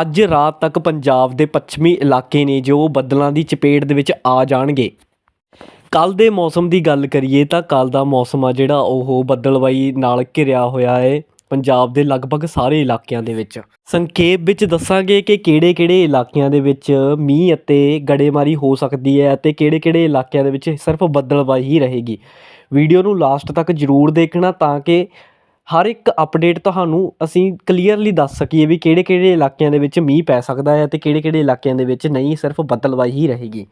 ਅੱਜ ਰਾਤ ਤੱਕ ਪੰਜਾਬ ਦੇ ਪੱਛਮੀ ਇਲਾਕੇ ਨੇ ਜੋ ਬੱਦਲਾਂ ਦੀ ਚਪੇਟ ਦੇ ਵਿੱਚ ਆ ਜਾਣਗੇ। ਕੱਲ ਦੇ ਮੌਸਮ ਦੀ ਗੱਲ ਕਰੀਏ ਤਾਂ ਕੱਲ ਦਾ ਮੌਸਮ ਆ ਜਿਹੜਾ, ਉਹ ਬੱਦਲਵਾਈ ਨਾਲ ਘਿਰਿਆ ਹੋਇਆ ਹੈ ਪੰਜਾਬ ਦੇ ਲਗਭਗ ਸਾਰੇ ਇਲਾਕਿਆਂ ਦੇ ਵਿੱਚ। ਸੰਖੇਪ ਵਿੱਚ ਦੱਸਾਂਗੇ ਕਿ ਕਿਹੜੇ-ਕਿਹੜੇ ਇਲਾਕਿਆਂ ਦੇ ਵਿੱਚ ਮੀਂਹ ਅਤੇ ਗੜੇਮਾਰੀ ਹੋ ਸਕਦੀ ਹੈ ਅਤੇ ਕਿਹੜੇ-ਕਿਹੜੇ ਇਲਾਕਿਆਂ ਦੇ ਵਿੱਚ ਸਿਰਫ ਬੱਦਲਵਾਈ ਹੀ ਰਹੇਗੀ। ਵੀਡੀਓ ਨੂੰ ਲਾਸਟ ਤੱਕ ਜ਼ਰੂਰ ਦੇਖਣਾ ਤਾਂ ਕਿ ਹਰ ਇੱਕ ਅਪਡੇਟ ਤੁਹਾਨੂੰ ਅਸੀਂ ਕਲੀਅਰਲੀ ਦੱਸ ਸਕੀਏ ਵੀ ਕਿਹੜੇ-ਕਿਹੜੇ ਇਲਾਕਿਆਂ ਦੇ ਵਿੱਚ ਮੀਂਹ ਪੈ ਸਕਦਾ ਹੈ ਅਤੇ ਕਿਹੜੇ-ਕਿਹੜੇ ਇਲਾਕਿਆਂ ਦੇ ਵਿੱਚ ਨਹੀਂ, ਸਿਰਫ ਬੱਦਲਵਾਈ ਹੀ ਰਹੇਗੀ।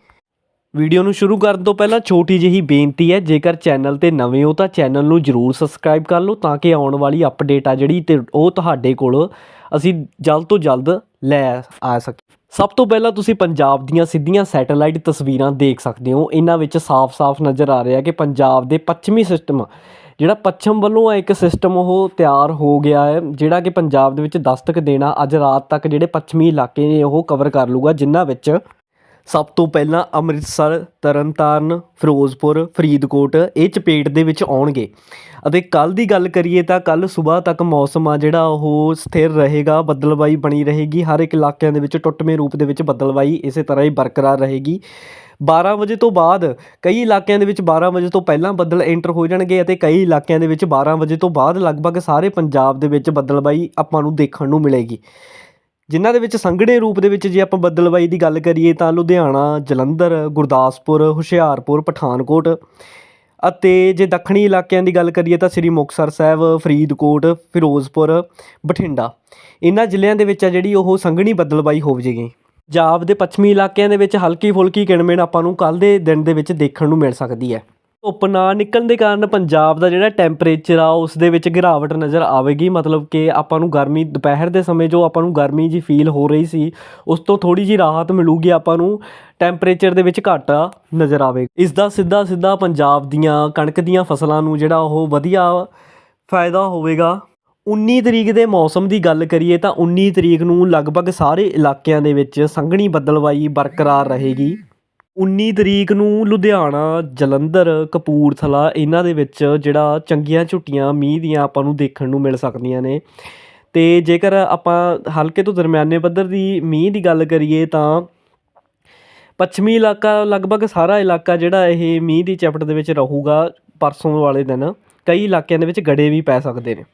ਵੀਡੀਓ ਨੂੰ ਸ਼ੁਰੂ ਕਰਨ ਤੋਂ ਪਹਿਲਾਂ ਛੋਟੀ ਜਿਹੀ ਬੇਨਤੀ ਹੈ, ਜੇਕਰ ਚੈਨਲ ਤੇ ਨਵੇਂ ਹੋ ਤਾਂ ਚੈਨਲ ਨੂੰ ਜਰੂਰ ਸਬਸਕ੍ਰਾਈਬ ਕਰ ਲਓ ਤਾਂ ਕਿ ਆਉਣ ਵਾਲੀ ਅਪਡੇਟ ਆ ਜਿਹੜੀ ਤੇ ਉਹ ਤੁਹਾਡੇ ਕੋਲ ਅਸੀਂ ਜਲਦ ਤੋਂ ਜਲਦ ਲੈ ਆ ਸਕੀਏ। ਸਭ ਤੋਂ ਪਹਿਲਾਂ ਤੁਸੀਂ ਪੰਜਾਬ ਦੀਆਂ ਸਿੱਧੀਆਂ ਸੈਟੇਲਾਈਟ ਤਸਵੀਰਾਂ ਦੇਖ ਸਕਦੇ ਹੋ। ਇਹਨਾਂ ਵਿੱਚ ਸਾਫ਼-ਸਾਫ਼ ਨਜ਼ਰ ਆ ਰਿਹਾ ਕਿ ਪੰਜਾਬ ਦੇ ਪੱਛਮੀ ਸਿਸਟਮ ਜਿਹੜਾ ਪੱਛਮ ਵੱਲੋਂ ਇੱਕ ਸਿਸਟਮ ਉਹ ਤਿਆਰ ਹੋ ਗਿਆ ਹੈ, ਜਿਹੜਾ ਕਿ ਪੰਜਾਬ ਦੇ ਵਿੱਚ ਦਸਤਕ ਦੇਣਾ ਅੱਜ ਰਾਤ ਤੱਕ ਜਿਹੜੇ ਪੱਛਮੀ ਇਲਾਕੇ ਨੇ ਉਹ ਕਵਰ ਕਰ ਲੂਗਾ ਜਿਨ੍ਹਾਂ ਵਿੱਚ ਸਭ ਤੋਂ ਪਹਿਲਾਂ ਅੰਮ੍ਰਿਤਸਰ, ਤਰਨਤਾਰਨ, ਫਿਰੋਜ਼ਪੁਰ, ਫਰੀਦਕੋਟ ਇਹ ਚਪੇਟ ਦੇ ਵਿੱਚ ਆਉਣਗੇ। ਅਤੇ ਕੱਲ ਦੀ ਗੱਲ ਕਰੀਏ ਤਾਂ ਕੱਲ ਸਵੇਰ ਤੱਕ ਮੌਸਮ ਆ ਜਿਹੜਾ ਉਹ ਸਥਿਰ ਰਹੇਗਾ ਬੱਦਲਬਾਈ ਬਣੀ ਰਹੇਗੀ, ਹਰ ਇੱਕ ਇਲਾਕਿਆਂ ਦੇ ਵਿੱਚ ਟੁੱਟਵੇਂ ਰੂਪ ਦੇ ਵਿੱਚ ਬੱਦਲਬਾਈ ਇਸੇ ਤਰ੍ਹਾਂ ਹੀ ਬਰਕਰਾਰ ਰਹੇਗੀ। 12 ਵਜੇ ਤੋਂ ਬਾਅਦ ਕਈ ਇਲਾਕਿਆਂ ਦੇ ਵਿੱਚ 12 ਵਜੇ ਤੋਂ ਪਹਿਲਾਂ ਬੱਦਲ ਐਂਟਰ ਹੋ ਜਾਣਗੇ ਅਤੇ ਕਈ ਇਲਾਕਿਆਂ ਦੇ ਵਿੱਚ 12 ਵਜੇ ਤੋਂ ਬਾਅਦ ਲਗਭਗ ਸਾਰੇ ਪੰਜਾਬ ਦੇ ਵਿੱਚ ਬੱਦਲਬਾਈ ਆਪਾਂ ਨੂੰ ਦੇਖਣ ਨੂੰ ਮਿਲੇਗੀ। ਜਿਨ੍ਹਾਂ ਦੇ ਵਿੱਚ ਸੰਘਣੇ ਰੂਪ ਦੇ ਵਿੱਚ ਜੇ ਆਪਾਂ ਬੱਦਲਬਾਈ ਦੀ ਗੱਲ ਕਰੀਏ ਤਾਂ ਲੁਧਿਆਣਾ, ਜਲੰਧਰ, ਗੁਰਦਾਸਪੁਰ, ਹੁਸ਼ਿਆਰਪੁਰ, ਪਠਾਨਕੋਟ ਅਤੇ ਜੇ ਦੱਖਣੀ ਇਲਾਕਿਆਂ ਦੀ ਗੱਲ ਕਰੀਏ ਤਾਂ ਸ੍ਰੀ ਮੁਕਤਸਰ ਸਾਹਿਬ, ਫਰੀਦਕੋਟ, ਫਿਰੋਜ਼ਪੁਰ, ਬਠਿੰਡਾ। ਇਹਨਾਂ ਜ਼ਿਲ੍ਹਿਆਂ ਦੇ ਵਿੱਚ ਆ ਜਿਹੜੀ ਉਹ ਸੰਘਣੀ ਬੱਦਲਬਾਈ ਹੋ ਜਾਏਗੀ ਪੰਜਾਬ ਦੇ ਪੱਛਮੀ ਇਲਾਕਿਆਂ ਦੇ ਵਿੱਚ ਹਲਕੀ ਫੁਲਕੀ ਕਿਣਮਿਣ ਆਪਾਂ ਨੂੰ ਕੱਲ ਦੇ ਦਿਨ ਦੇ ਵਿੱਚ ਦੇਖਣ ਨੂੰ ਮਿਲ ਸਕਦੀ ਹੈ। ਧੁੱਪ ਨਾ ਨਿਕਲਣ ਦੇ ਕਾਰਨ ਪੰਜਾਬ ਦਾ ਜਿਹੜਾ ਟੈਂਪਰੇਚਰ ਆ, ਉਸ ਦੇ ਵਿੱਚ ਗਿਰਾਵਟ ਨਜ਼ਰ ਆਵੇਗੀ। ਮਤਲਬ ਕਿ ਆਪਾਂ ਨੂੰ ਗਰਮੀ, ਦੁਪਹਿਰ ਦੇ ਸਮੇਂ ਜੋ ਆਪਾਂ ਨੂੰ ਗਰਮੀ ਜੀ ਫੀਲ ਹੋ ਰਹੀ ਸੀ, ਉਸ ਤੋਂ ਥੋੜੀ ਜੀ ਰਾਹਤ ਮਿਲੂਗੀ ਆਪਾਂ ਨੂੰ। ਟੈਂਪਰੇਚਰ ਦੇ ਵਿੱਚ ਘਾਟਾ ਨਜ਼ਰ ਆਵੇਗਾ ਇਸ ਦਾ ਸਿੱਧਾ ਸਿੱਧਾ ਪੰਜਾਬ ਦੀਆਂ ਕਣਕ ਦੀਆਂ ਫਸਲਾਂ ਨੂੰ ਜਿਹੜਾ ਉਹ ਵਧੀਆ ਫਾਇਦਾ ਹੋਵੇਗਾ। 19 ਤਰੀਕ ਦੇ ਮੌਸਮ ਦੀ ਗੱਲ ਕਰੀਏ ਤਾਂ 19 ਤਰੀਕ ਨੂੰ ਲਗਭਗ ਸਾਰੇ ਇਲਾਕਿਆਂ ਦੇ ਵਿੱਚ ਸੰਘਣੀ ਬੱਦਲਵਾਈ ਬਰਕਰਾਰ ਰਹੇਗੀ। 19 ਤਰੀਕ ਨੂੰ ਲੁਧਿਆਣਾ, ਜਲੰਧਰ, ਕਪੂਰਥਲਾ ਇਹਨਾਂ ਦੇ ਵਿੱਚ ਜਿਹੜਾ ਚੰਗੀਆਂ ਝੁੱਟੀਆਂ, ਮੀਂਹ ਦੀਆਂ ਆਪਾਂ ਨੂੰ ਦੇਖਣ ਨੂੰ ਮਿਲ ਸਕਦੀਆਂ ਨੇ। ਤੇ ਜੇਕਰ ਆਪਾਂ ਹਲਕੇ ਤੋਂ ਦਰਮਿਆਨੇ ਪੱਧਰ ਦੀ ਮੀਂਹ ਦੀ ਗੱਲ ਕਰੀਏ ਤਾਂ ਪੱਛਮੀ ਇਲਾਕਾ ਲਗਭਗ ਸਾਰਾ ਇਲਾਕਾ ਜਿਹੜਾ ਇਹ ਮੀਂਹ ਦੀ ਚੈਪਟ ਦੇ ਵਿੱਚ ਰਹੂਗਾ ਪਰਸੋਂ ਵਾਲੇ ਦਿਨ। ਕਈ ਇਲਾਕਿਆਂ ਦੇ ਵਿੱਚ ਗੜੇ ਵੀ ਪੈ ਸਕਦੇ ਨੇ।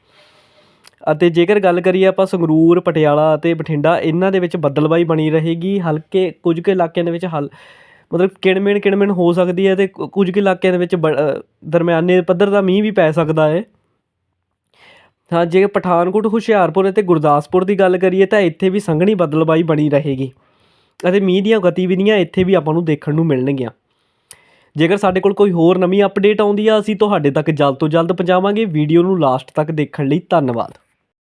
ਅਤੇ ਜੇਕਰ ਗੱਲ ਕਰੀਏ ਆਪਾਂ ਸੰਗਰੂਰ, ਪਟਿਆਲਾ ਅਤੇ ਬਠਿੰਡਾ, ਇਹਨਾਂ ਦੇ ਵਿੱਚ ਬੱਦਲਬਾਈ ਬਣੀ ਰਹੇਗੀ। ਹਲਕੇ, ਕੁਝ ਕੁ ਇਲਾਕਿਆਂ ਦੇ ਵਿੱਚ ਹਲ, ਮਤਲਬ ਕਿਣਮਿਣ ਕਿਣਮਿਣ ਹੋ ਸਕਦੀ ਹੈ ਤੇ ਕੁਝ ਕੁ ਇਲਾਕਿਆਂ ਦੇ ਵਿੱਚ ਬ- ਦਰਮਿਆਨੇ ਪੱਧਰ ਦਾ ਮੀਂਹ ਵੀ ਪੈ ਸਕਦਾ ਹੈ। ਹਾਂ, ਜੇ ਪਠਾਨਕੋਟ, ਹੁਸ਼ਿਆਰਪੁਰ ਅਤੇ ਗੁਰਦਾਸਪੁਰ ਦੀ ਗੱਲ ਕਰੀਏ ਤਾਂ ਇੱਥੇ ਵੀ ਸੰਘਣੀ ਬੱਦਲਬਾਈ ਬਣੀ ਰਹੇਗੀ ਅਤੇ ਮੀਂਹ ਦੀਆਂ ਗਤੀਵਿਧੀਆਂ ਇੱਥੇ ਵੀ ਆਪਾਂ ਨੂੰ ਦੇਖਣ ਨੂੰ ਮਿਲਣਗੀਆਂ। ਜੇਕਰ ਸਾਡੇ ਕੋਲ ਕੋਈ ਹੋਰ ਨਵੀਂ ਅਪਡੇਟ ਆਉਂਦੀ ਆ, ਅਸੀਂ ਤੁਹਾਡੇ ਤੱਕ ਜਲਦ ਤੋਂ ਜਲਦ ਪਹੁੰਚਾਵਾਂਗੇ। ਵੀਡੀਓ ਨੂੰ ਲਾਸਟ ਤੱਕ ਦੇਖਣ ਲਈ ਧੰਨਵਾਦ।